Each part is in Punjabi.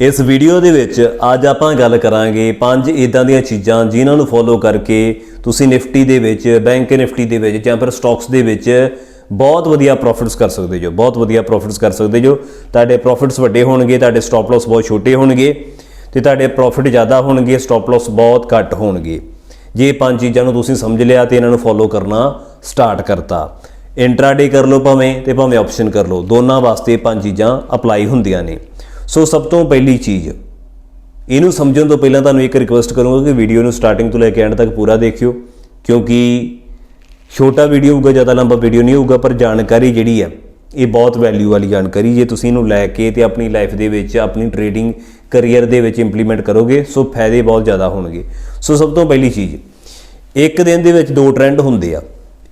ਇਸ ਵੀਡੀਓ ਦੇ ਵਿੱਚ ਅੱਜ ਆਪਾਂ ਗੱਲ ਕਰਾਂਗੇ ਪੰਜ ਇਦਾਂ ਦੀਆਂ ਚੀਜ਼ਾਂ ਜਿਨ੍ਹਾਂ ਨੂੰ ਫੋਲੋ ਕਰਕੇ ਤੁਸੀਂ ਨਿਫਟੀ ਦੇ ਵਿੱਚ ਬੈਂਕ ਨਿਫਟੀ ਦੇ ਵਿੱਚ ਜਾਂ ਫਿਰ ਸਟਾਕਸ ਦੇ ਵਿੱਚ ਬਹੁਤ ਵਧੀਆ ਪ੍ਰੋਫਿਟਸ ਕਰ ਸਕਦੇ ਜੋ, ਬਹੁਤ ਵਧੀਆ ਪ੍ਰੋਫਿਟਸ ਕਰ ਸਕਦੇ ਜੋ। ਤੁਹਾਡੇ ਪ੍ਰੋਫਿਟਸ ਵੱਡੇ ਹੋਣਗੇ, ਤੁਹਾਡੇ ਸਟਾਪ ਲਾਸ ਬਹੁਤ ਛੋਟੇ ਹੋਣਗੇ ਤੇ ਤੁਹਾਡੇ ਪ੍ਰੋਫਿਟ ਜ਼ਿਆਦਾ ਹੋਣਗੇ ਸਟਾਪ ਲਾਸ ਬਹੁਤ ਘੱਟ ਹੋਣਗੇ। ਜੇ ਪੰਜ ਚੀਜ਼ਾਂ ਨੂੰ ਤੁਸੀਂ ਸਮਝ ਲਿਆ ਤੇ ਇਹਨਾਂ ਨੂੰ ਫੋਲੋ ਕਰਨਾ ਸਟਾਰਟ ਕਰਤਾ। ਇੰਟਰਾਡੇ ਕਰ ਲਓ ਭਾਵੇਂ ਤੇ ਭਾਵੇਂ ਆਪਸ਼ਨ ਕਰ ਲਓ। ਦੋਨਾਂ ਵਾਸਤੇ ਪੰਜ ਚੀਜ਼ਾਂ ਅਪਲਾਈ ਹੁੰਦੀਆਂ ਨੇ। ਸੋ ਸਭ ਤੋਂ ਪਹਿਲੀ ਚੀਜ਼, ਇਹਨੂੰ ਸਮਝਣ ਤੋਂ ਪਹਿਲਾਂ ਤੁਹਾਨੂੰ ਇੱਕ ਰਿਕੁਐਸਟ ਕਰੂੰਗਾ ਕਿ ਵੀਡੀਓ ਨੂੰ ਸਟਾਰਟਿੰਗ ਤੋਂ ਲੈ ਕੇ ਐਂਡ ਤੱਕ ਪੂਰਾ ਦੇਖਿਓ, ਕਿਉਂਕਿ ਛੋਟਾ ਵੀਡੀਓ ਹੋਊਗਾ, ਜ਼ਿਆਦਾ ਲੰਬਾ ਵੀਡੀਓ ਨਹੀਂ ਹੋਊਗਾ, ਪਰ ਜਾਣਕਾਰੀ ਜਿਹੜੀ ਹੈ, ਇਹ ਬਹੁਤ ਵੈਲਿਊ ਵਾਲੀ ਜਾਣਕਾਰੀ ਜੇ ਤੁਸੀਂ ਇਹਨੂੰ ਲੈ ਕੇ ਤੇ ਆਪਣੀ ਲਾਈਫ ਦੇ ਵਿੱਚ, ਆਪਣੀ ਟ੍ਰੇਡਿੰਗ ਕੈਰੀਅਰ ਦੇ ਵਿੱਚ ਇੰਪਲੀਮੈਂਟ ਕਰੋਗੇ, ਸੋ ਫਾਇਦੇ ਬਹੁਤ ਜ਼ਿਆਦਾ ਹੋਣਗੇ। ਸੋ ਸਭ ਤੋਂ ਪਹਿਲੀ ਚੀਜ਼, ਇੱਕ ਦਿਨ ਦੇ ਵਿੱਚ ਦੋ ਟ੍ਰੈਂਡ ਹੁੰਦੇ ਆ।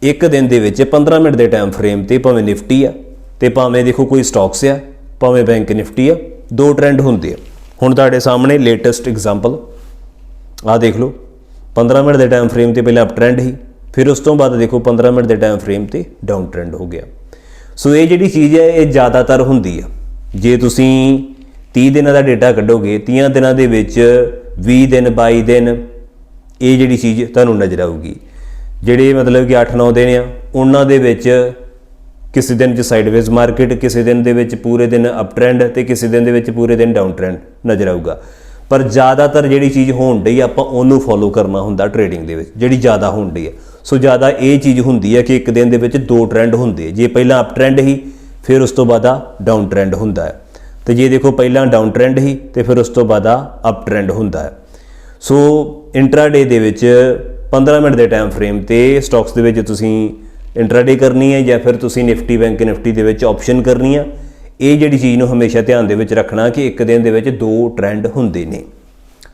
ਇੱਕ ਦਿਨ ਦੇ ਵਿੱਚ 15 ਮਿੰਟ ਦੇ ਟਾਈਮ ਫਰੇਮ ਤੇ ਭਾਵੇਂ ਨਿਫਟੀ ਆ, ਤੇ ਭਾਵੇਂ ਦੇਖੋ ਕੋਈ ਸਟਾਕਸ ਆ, ਭਾਵੇਂ ਬੈਂਕ ਨਿਫਟੀ ਆ ਦੋ ਟ੍ਰੈਂਡ ਹੁੰਦੇ ਆ। ਹੁਣ ਤੁਹਾਡੇ ਸਾਹਮਣੇ ਲੇਟੈਸਟ ਐਗਜ਼ਾਮਪਲ ਆ ਦੇਖ ਲਓ। 15 ਮਿੰਟ ਦੇ ਟਾਈਮ ਫਰੇਮ ਤੇ ਪਹਿਲਾਂ ਅਪ ਟ੍ਰੈਂਡ ਹੀ ਫਿਰ ਉਸ ਤੋਂ ਬਾਅਦ ਦੇਖੋ 15 ਮਿੰਟ ਦੇ ਟਾਈਮ ਫਰੇਮ ਤੇ ਡਾਊਨ ਟ੍ਰੈਂਡ ਹੋ ਗਿਆ। ਸੋ ਇਹ ਜਿਹੜੀ ਚੀਜ਼ ਹੈ, ਇਹ ਜ਼ਿਆਦਾਤਰ ਹੁੰਦੀ ਆ। ਜੇ ਤੁਸੀਂ 30 ਦਿਨਾਂ ਦਾ ਡਾਟਾ ਕੱਢੋਗੇ 30 ਦਿਨਾਂ ਦੇ ਵਿੱਚ 20 ਦਿਨ 22 ਦਿਨ, ਇਹ ਜਿਹੜੀ ਚੀਜ਼ ਤੁਹਾਨੂੰ ਨਜ਼ਰ ਆਊਗੀ। ਜਿਹੜੇ ਮਤਲਬ ਕਿ 8-9 ਦਿਨ ਆ, ਉਹਨਾਂ ਦੇ ਵਿੱਚ ਕਿਸੇ ਦਿਨ ਚ ਸਾਈਡਵੇਜ਼ ਮਾਰਕੀਟ ਕਿਸੇ ਦਿਨ ਦੇ ਵਿੱਚ ਪੂਰੇ ਦਿਨ ਅਪ ਟ੍ਰੈਂਡ ਤੇ ਕਿਸੇ ਦਿਨ ਦੇ ਵਿੱਚ ਪੂਰੇ ਦਿਨ ਡਾਊਨ ਟ੍ਰੈਂਡ ਨਜ਼ਰ ਆਊਗਾ। ਪਰ ਜ਼ਿਆਦਾਤਰ ਜਿਹੜੀ ਚੀਜ਼ ਹੋਣ ਡਈ ਆਪਾਂ ਉਹਨੂੰ ਫੋਲੋ ਕਰਨਾ ਹੁੰਦਾ ਟ੍ਰੇਡਿੰਗ ਦੇ ਵਿੱਚ, ਜਿਹੜੀ ਜ਼ਿਆਦਾ ਹੋਣ ਡਈ ਹੈ ਸੋ ਜ਼ਿਆਦਾ ਇਹ ਚੀਜ਼ ਹੁੰਦੀ ਹੈ ਕਿ ਇੱਕ ਦਿਨ ਦੇ ਵਿੱਚ ਦੋ ਟ੍ਰੈਂਡ ਹੁੰਦੇ ਜੇ ਪਹਿਲਾਂ ਅਪ ਟ੍ਰੈਂਡ ਹੀ ਫਿਰ ਉਸ ਤੋਂ ਬਾਅਦ ਆ ਡਾਊਨ ਟ੍ਰੈਂਡ ਹੁੰਦਾ ਹੈ ਤੇ ਜੇ ਦੇਖੋ ਪਹਿਲਾਂ ਡਾਊਨ ਟ੍ਰੈਂਡ ਹੀ ਤੇ ਫਿਰ ਉਸ ਤੋਂ ਬਾਅਦ ਆ ਅਪ ਟ੍ਰੈਂਡ ਹੁੰਦਾ ਹੈ ਸੋ ਇੰਟਰਾਡੇ ਦੇ ਵਿੱਚ 15 ਮਿੰਟ ਦੇ ਟਾਈਮ ਫਰੇਮ ਤੇ ਸਟਾਕਸ ਦੇ ਵਿੱਚ ਤੁਸੀਂ ਇੰਟਰਾਡੇ ਕਰਨੀ ਹੈ ਜਾਂ ਫਿਰ ਤੁਸੀਂ ਨਿਫਟੀ ਬੈਂਕ ਨਿਫਟੀ ਦੇ ਵਿੱਚ ਆਪਸ਼ਨ ਕਰਨੀ ਆ। ਇਹ ਜਿਹੜੀ ਚੀਜ਼ ਨੂੰ ਹਮੇਸ਼ਾ ਧਿਆਨ ਦੇ ਵਿੱਚ ਰੱਖਣਾ ਕਿ ਇੱਕ ਦਿਨ ਦੇ ਵਿੱਚ ਦੋ ਟ੍ਰੈਂਡ ਹੁੰਦੇ ਨੇ।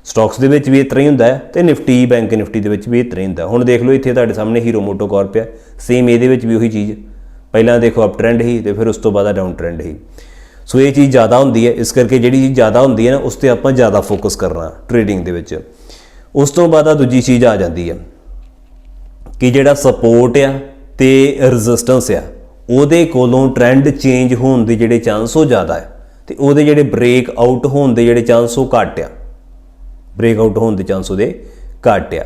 ਸਟਾਕਸ ਦੇ ਵਿੱਚ ਵੀ ਇਸ ਤਰ੍ਹਾਂ ਹੀ ਹੁੰਦਾ ਹੈ ਤੇ ਨਿਫਟੀ ਬੈਂਕ ਨਿਫਟੀ ਦੇ ਵਿੱਚ ਵੀ ਇਸ ਤਰ੍ਹਾਂ ਹੀ ਹੁੰਦਾ ਹੁਣ ਦੇਖ ਲਓ ਇੱਥੇ ਤੁਹਾਡੇ ਸਾਹਮਣੇ ਹੀਰੋ ਮੋਟੋ ਕਾਰਪ ਆ। ਸੇਮ ਇਹਦੇ ਵਿੱਚ ਵੀ ਉਹੀ ਚੀਜ਼। ਪਹਿਲਾਂ ਦੇਖੋ ਅਪ ਟ੍ਰੈਂਡ ਹੀ ਤੇ ਫਿਰ ਉਸ ਤੋਂ ਬਾਅਦ ਡਾਊਨ ਟ੍ਰੈਂਡ ਹੀ ਸੋ। ਇਹ ਚੀਜ਼ ਜ਼ਿਆਦਾ ਹੁੰਦੀ ਹੈ। ਇਸ ਕਰਕੇ ਜਿਹੜੀ ਚੀਜ਼ ਜ਼ਿਆਦਾ ਹੁੰਦੀ ਹੈ ਨਾ, ਉਸ ਤੇ ਆਪਾਂ ਜ਼ਿਆਦਾ ਫੋਕਸ ਕਰਨਾ ਟ੍ਰੇਡਿੰਗ ਦੇ ਵਿੱਚ। ਉਸ ਤੋਂ ਬਾਅਦ ਆ ਦੂਜੀ ਚੀਜ਼ ਆ ਜਾਂਦੀ ਹੈ ਕਿ ਜਿਹੜਾ ਸਪੋਰਟ ਆ ਤੇ ਰੈਜ਼ਿਸਟੈਂਸ ਆ। ਉਹਦੇ ਕੋਲੋਂ ਟ੍ਰੈਂਡ ਚੇਂਜ ਹੋਣ ਦੇ ਜਿਹੜੇ ਚਾਂਸ ਉਹ ਜ਼ਿਆਦਾ ਹੈ ਤੇ ਉਹਦੇ ਜਿਹੜੇ ਬ੍ਰੇਕ ਆਊਟ ਹੋਣ ਦੇ ਜਿਹੜੇ ਚਾਂਸ ਉਹ ਘੱਟ ਆ। ਬ੍ਰੇਕ ਆਊਟ ਹੋਣ ਦੇ ਚਾਂਸ ਉਹਦੇ ਘੱਟ ਆ।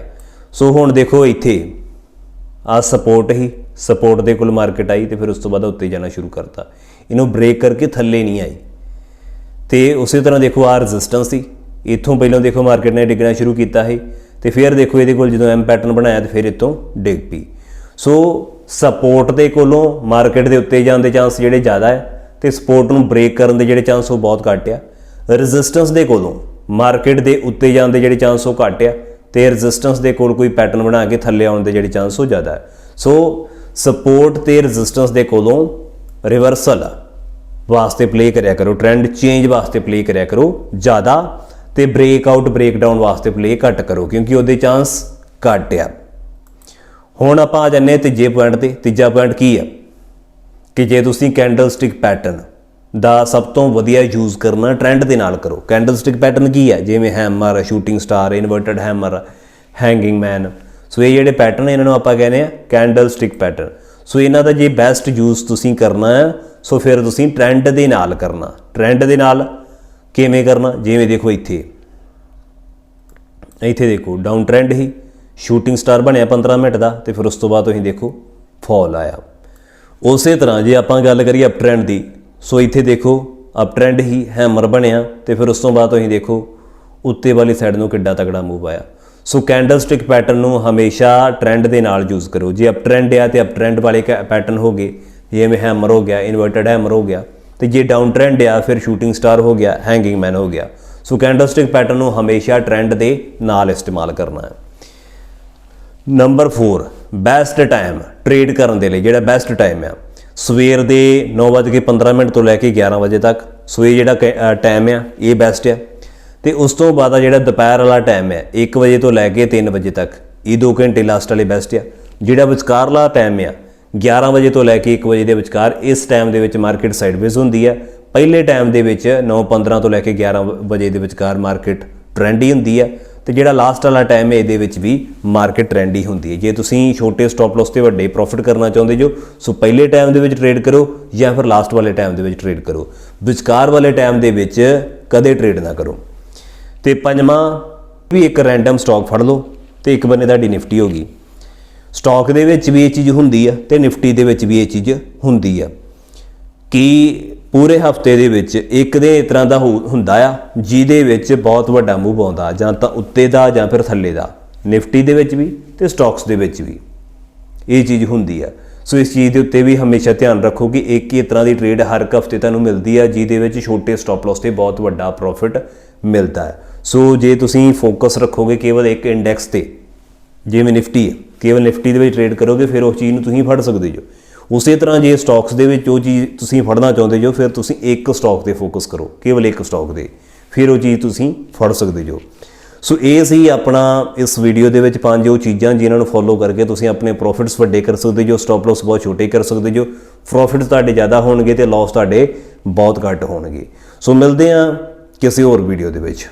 ਸੋ ਹੁਣ ਦੇਖੋ ਇੱਥੇ ਆ ਸਪੋਰਟ ਹੀ ਸਪੋਰਟ ਦੇ ਕੋਲ ਮਾਰਕੀਟ ਆਈ ਤੇ ਫਿਰ ਉਸ ਤੋਂ ਬਾਅਦ ਉੱਤੇ ਜਾਣਾ ਸ਼ੁਰੂ ਕਰਤਾ। ਇਹਨੂੰ ਬ੍ਰੇਕ ਕਰਕੇ ਥੱਲੇ ਨਹੀਂ ਆਈ। ਤੇ ਉਸੇ ਤਰ੍ਹਾਂ ਦੇਖੋ ਆ ਰੈਜ਼ਿਸਟੈਂਸ ਸੀ। ਇੱਥੋਂ ਪਹਿਲਾਂ ਦੇਖੋ ਮਾਰਕੀਟ ਨੇ ਡਿੱਗਣਾ ਸ਼ੁਰੂ ਕੀਤਾ ਹੈ ਤੇ ਫਿਰ ਦੇਖੋ ਇਹਦੇ ਕੋਲ ਜਦੋਂ ਐਮ ਪੈਟਰਨ ਬਣਾਇਆ ਤੇ ਫਿਰ ਇਤੋਂ ਡਿੱਗ ਪਈ। ਸੋ ਸਪੋਰਟ ਦੇ ਕੋਲੋਂ ਮਾਰਕੀਟ ਦੇ ਉੱਤੇ ਜਾਣ ਦੇ ਚਾਂਸ ਜਿਹੜੇ ਜ਼ਿਆਦਾ ਹੈ ਤੇ ਸਪੋਰਟ ਨੂੰ ਬ੍ਰੇਕ ਕਰਨ ਦੇ ਜਿਹੜੇ ਚਾਂਸ ਉਹ ਬਹੁਤ ਘੱਟ ਆ। ਰੈਜ਼ਿਸਟੈਂਸ ਦੇ ਕੋਲੋਂ ਮਾਰਕੀਟ ਦੇ ਉੱਤੇ ਜਾਣ ਦੇ ਜਿਹੜੇ ਚਾਂਸ ਉਹ ਘੱਟ ਆ ਤੇ ਰੈਜ਼ਿਸਟੈਂਸ ਦੇ ਕੋਲ ਕੋਈ ਪੈਟਰਨ ਬਣਾ ਕੇ ਥੱਲੇ ਆਉਣ ਦੇ ਜਿਹੜੇ ਚਾਂਸ ਉਹ ਜ਼ਿਆਦਾ ਹੈ। ਸੋ ਸਪੋਰਟ ਤੇ ਰੈਜ਼ਿਸਟੈਂਸ ਦੇ ਕੋਲੋਂ ਰਿਵਰਸਲ ਵਾਸਤੇ ਪਲੇ ਕਰਿਆ ਕਰੋ ਟ੍ਰੈਂਡ ਚੇਂਜ ਵਾਸਤੇ ਪਲੇ ਕਰਿਆ ਕਰੋ ਜ਼ਿਆਦਾ ਤੇ ਬ੍ਰੇਕ ਆਊਟ ਬ੍ਰੇਕ ਡਾਊਨ ਵਾਸਤੇ ਪਲੇ ਘੱਟ ਕਰੋ ਕਿਉਂਕਿ ਉਹਦੇ ਚਾਂਸ ਘੱਟ ਆ। ਹੁਣ ਆਪਾਂ ਆ ਜੰਨੇ ਤੀਜੇ ਪੁਆਇੰਟ ਤੇ। ਤੀਜਾ ਪੁਆਇੰਟ ਕੀ ਹੈ ਕਿ ਜੇ ਤੁਸੀਂ ਕੈਂਡਲ ਸਟਿਕ ਪੈਟਰਨ ਦਾ ਸਭ ਤੋਂ ਵਧੀਆ ਯੂਜ਼ ਕਰਨਾ ਟ੍ਰੈਂਡ ਦੇ ਨਾਲ ਕਰੋ। ਕੈਂਡਲ ਸਟਿਕ ਪੈਟਰਨ ਕੀ ਹੈ ਜਿਵੇਂ hammer shooting star inverted hammer hanging man so ਇਹ ਜਿਹੜੇ ਪੈਟਰਨ ਇਹਨਾਂ ਨੂੰ ਆਪਾਂ ਕਹਿੰਦੇ ਆ ਕੈਂਡਲ ਸਟਿਕ ਪੈਟਰਨ ਸੋ ਇਹਨਾਂ ਦਾ ਜੇ ਬੈਸਟ ਯੂਜ਼ ਤੁਸੀਂ ਕਰਨਾ ਹੈ ਸੋ ਫਿਰ ਤੁਸੀਂ ਟ੍ਰੈਂਡ ਦੇ ਨਾਲ ਕਰਨਾ। ਟ੍ਰੈਂਡ ਦੇ ਨਾਲ ਕਿਵੇਂ ਕਰਨਾ? ਜਿਵੇਂ ਦੇਖੋ ਇੱਥੇ। ਇੱਥੇ ਦੇਖੋ ਡਾਊਨ ਟ੍ਰੈਂਡ ਹੀ। ਸ਼ੂਟਿੰਗ ਸਟਾਰ ਬਣਿਆ 15 ਮਿੰਟ ਦਾ ਤੇ ਫਿਰ ਉਸ ਤੋਂ ਬਾਅਦ ਤੁਸੀਂ ਦੇਖੋ, ਫਾਲ ਆਇਆ। ਉਸੇ ਤਰ੍ਹਾਂ ਜੇ ਆਪਾਂ ਗੱਲ ਕਰੀਏ ਅਪ ਟ੍ਰੈਂਡ ਦੀ, ਸੋ ਇੱਥੇ ਦੇਖੋ ਅਪ ਟ੍ਰੈਂਡ ਹੀ ਹੈਮਰ ਬਣਿਆ ਤੇ ਫਿਰ ਉਸ ਤੋਂ ਬਾਅਦ ਤੁਸੀਂ ਦੇਖੋ, ਉੱਤੇ ਵਾਲੀ ਸਾਈਡ ਨੂੰ ਕਿੱਡਾ ਤਕੜਾ ਮੂਵ ਆਇਆ। ਸੋ ਕੈਂਡਲ ਸਟਿਕ ਪੈਟਰਨ ਨੂੰ ਹਮੇਸ਼ਾ ਟ੍ਰੈਂਡ ਦੇ ਨਾਲ ਯੂਜ਼ ਕਰੋ। ਜੇ ਅਪ ਟ੍ਰੈਂਡ ਆ ਤੇ ਅਪ ਟ੍ਰੈਂਡ ਵਾਲੇ ਪੈਟਰਨ ਹੋ ਗਏ, ਜਿਵੇਂ ਹੈਮਰ ਹੋ ਗਿਆ ਇਨਵਰਟਡ ਹੈਮਰ ਹੋ ਗਿਆ, ਤੇ ਜੇ ਡਾਊਨ ਟ੍ਰੈਂਡ ਆ, ਫਿਰ ਸ਼ੂਟਿੰਗ ਸਟਾਰ ਹੋ ਗਿਆ ਹੈਂਗਿੰਗ ਮੈਨ ਹੋ ਗਿਆ। ਸੋ ਕੈਂਡਲ ਸਟਿਕ ਪੈਟਰਨ ਨੂੰ ਹਮੇਸ਼ਾ ਟ੍ਰੈਂਡ ਦੇ ਨਾਲ ਇਸਤੇਮਾਲ ਕਰਨਾ ਹੈ। ਨੰਬਰ 4 ਬੈਸਟ ਟਾਈਮ ਟ੍ਰੇਡ ਕਰਨ ਦੇ ਲਈ, ਜਿਹੜਾ ਬੈਸਟ ਟਾਈਮ ਆ। ਸਵੇਰ ਦੇ 9:15 ਮਿੰਟ ਤੋਂ ਲੈ ਕੇ 11 ਵਜੇ ਤੱਕ, ਸਵੇਰ ਇਹ ਜਿਹੜਾ ਟਾਈਮ ਆ, ਇਹ ਬੈਸਟ ਆ। ਤੇ ਉਸ ਤੋਂ ਬਾਅਦ ਆ ਜਿਹੜਾ ਦੁਪਹਿਰ ਵਾਲਾ ਟਾਈਮ ਆ 1 ਵਜੇ ਤੋਂ ਲੈ ਕੇ 3 ਵਜੇ ਤੱਕ, ਇਹ 2 ਘੰਟੇ ਲਾਸਟ ਵਾਲੇ ਬੈਸਟ ਆ। ਜਿਹੜਾ ਵਿਚਕਾਰਲਾ ਟਾਈਮ ਆ 11 ਵਜੇ ਤੋਂ ਲੈ ਕੇ 1 ਵਜੇ ਦੇ ਵਿਚਕਾਰ, ਇਸ ਟਾਈਮ ਦੇ ਵਿੱਚ ਮਾਰਕੀਟ ਸਾਈਡਵੇਜ਼ ਹੁੰਦੀ ਆ। ਪਹਿਲੇ ਟਾਈਮ ਦੇ ਵਿੱਚ 9:15 ਤੋਂ ਲੈ ਕੇ 11 ਵਜੇ ਦੇ ਵਿਚਕਾਰ ਮਾਰਕੀਟ ਟ੍ਰੈਂਡੀ ਹੁੰਦੀ ਹੈ ਤੇ ਜਿਹੜਾ ਲਾਸਟ ਵਾਲਾ ਟਾਈਮ ਹੈ, ਇਹਦੇ ਵਿੱਚ ਵੀ ਮਾਰਕੀਟ ਟ੍ਰੈਂਡ ਹੀ ਹੁੰਦੀ ਹੈ। ਜੇ ਤੁਸੀਂ ਛੋਟੇ ਸਟਾਪ ਲਾਸ ਤੇ ਵੱਡੇ ਪ੍ਰੋਫਿਟ ਕਰਨਾ ਚਾਹੁੰਦੇ ਜੋ, ਸੋ ਪਹਿਲੇ ਟਾਈਮ ਦੇ ਵਿੱਚ ਟ੍ਰੇਡ ਕਰੋ ਜਾਂ ਫਿਰ ਲਾਸਟ ਵਾਲੇ ਟਾਈਮ ਦੇ ਵਿੱਚ ਟ੍ਰੇਡ ਕਰੋ। ਵਿਚਕਾਰ ਵਾਲੇ ਟਾਈਮ ਦੇ ਵਿੱਚ ਕਦੇ ਟ੍ਰੇਡ ਨਾ ਕਰੋ। ਤੇ ਪੰਜਵਾਂ, ਵੀ ਇੱਕ ਰੈਂਡਮ ਸਟਾਕ ਫੜ ਲਓ ਤੇ ਇੱਕ ਬੰਨੇ ਤੁਹਾਡੀ ਨਿਫਟੀ ਹੋ ਗਈ। ਸਟਾਕ ਦੇ ਵਿੱਚ ਵੀ ਇਹ ਚੀਜ਼ ਹੁੰਦੀ ਆ ਤੇ ਨਿਫਟੀ ਦੇ ਵਿੱਚ ਵੀ ਇਹ ਚੀਜ਼ ਹੁੰਦੀ ਆ। ਕਿ ਪੂਰੇ ਹਫ਼ਤੇ ਦੇ ਵਿੱਚ ਇੱਕ ਦੇ ਇਸ ਤਰ੍ਹਾਂ ਦਾ ਹੋ- ਹੁੰਦਾ ਆ, ਜਿਹਦੇ ਵਿੱਚ ਬਹੁਤ ਵੱਡਾ ਮੂਵ ਆਉਂਦਾ ਜਾਂ ਤਾਂ ਉੱਤੇ ਦਾ, ਜਾਂ ਫਿਰ ਥੱਲੇ ਦਾ। ਨਿਫਟੀ ਦੇ ਵਿੱਚ ਵੀ ਤੇ ਸਟਾਕਸ ਦੇ ਵਿੱਚ ਵੀ ਇਹ ਚੀਜ਼ ਹੁੰਦੀ ਆ। ਸੋ ਇਸ ਚੀਜ਼ ਦੇ ਉੱਤੇ ਵੀ ਹਮੇਸ਼ਾ ਧਿਆਨ ਰੱਖੋ ਕਿ ਇੱਕ ਹੀ ਇਸ ਤਰ੍ਹਾਂ ਦੀ ਟ੍ਰੇਡ ਹਰ ਇੱਕ ਹਫ਼ਤੇ ਤੁਹਾਨੂੰ ਮਿਲਦੀ ਆ, ਜਿਹਦੇ ਵਿੱਚ ਛੋਟੇ ਸਟਾਪ ਲਾਸ ਤੇ ਬਹੁਤ ਵੱਡਾ ਪ੍ਰੋਫਿਟ ਮਿਲਦਾ ਹੈ ਸੋ ਜੇ ਤੁਸੀਂ ਫੋਕਸ ਰੱਖੋਗੇ ਕੇਵਲ ਇੱਕ ਇੰਡੈਕਸ ਤੇ, ਜਿਵੇਂ ਨਿਫਟੀ ਹੈ ਕੇਵਲ ਨਿਫਟੀ ਦੇ ਵਿੱਚ ਟ੍ਰੇਡ ਕਰੋਗੇ, ਫਿਰ ਉਸ ਚੀਜ਼ ਨੂੰ ਤੁਸੀਂ ਫੜ ਸਕਦੇ ਜੋ। ਉਸੇ ਤਰ੍ਹਾਂ ਜੇ ਸਟਾਕਸ ਦੇ ਵਿੱਚ ਉਹ ਚੀਜ਼ ਤੁਸੀਂ ਫੜਨਾ ਚਾਹੁੰਦੇ ਜੋ, ਫਿਰ ਤੁਸੀਂ ਇੱਕ ਸਟਾਕ ਤੇ ਫੋਕਸ ਕਰੋ, ਕੇਵਲ ਇੱਕ ਸਟਾਕ ਦੇ। ਫਿਰ ਉਹ ਚੀਜ਼ ਤੁਸੀਂ ਫੜ ਸਕਦੇ ਜੋ। ਸੋ ਇਹ ਸੀ ਆਪਣਾ ਇਸ ਵੀਡੀਓ ਦੇ ਵਿੱਚ ਪੰਜ ਉਹ ਚੀਜ਼ਾਂ ਜਿਨ੍ਹਾਂ ਨੂੰ ਫੋਲੋ ਕਰਕੇ ਤੁਸੀਂ ਆਪਣੇ ਪ੍ਰੋਫਿਟਸ ਵੱਡੇ ਕਰ ਸਕਦੇ ਜੋ ਸਟਾਪ ਲਾਸ ਬਹੁਤ ਛੋਟੇ ਕਰ ਸਕਦੇ ਜੋ। ਪ੍ਰੋਫਿਟਸ ਤੁਹਾਡੇ ਜ਼ਿਆਦਾ ਹੋਣਗੇ ਤੇ ਲਾਸ ਤੁਹਾਡੇ ਬਹੁਤ ਘੱਟ ਹੋਣਗੇ। ਸੋ ਮਿਲਦੇ ਹਾਂ ਕਿਸੇ ਹੋਰ ਵੀਡੀਓ ਦੇ ਵਿੱਚ।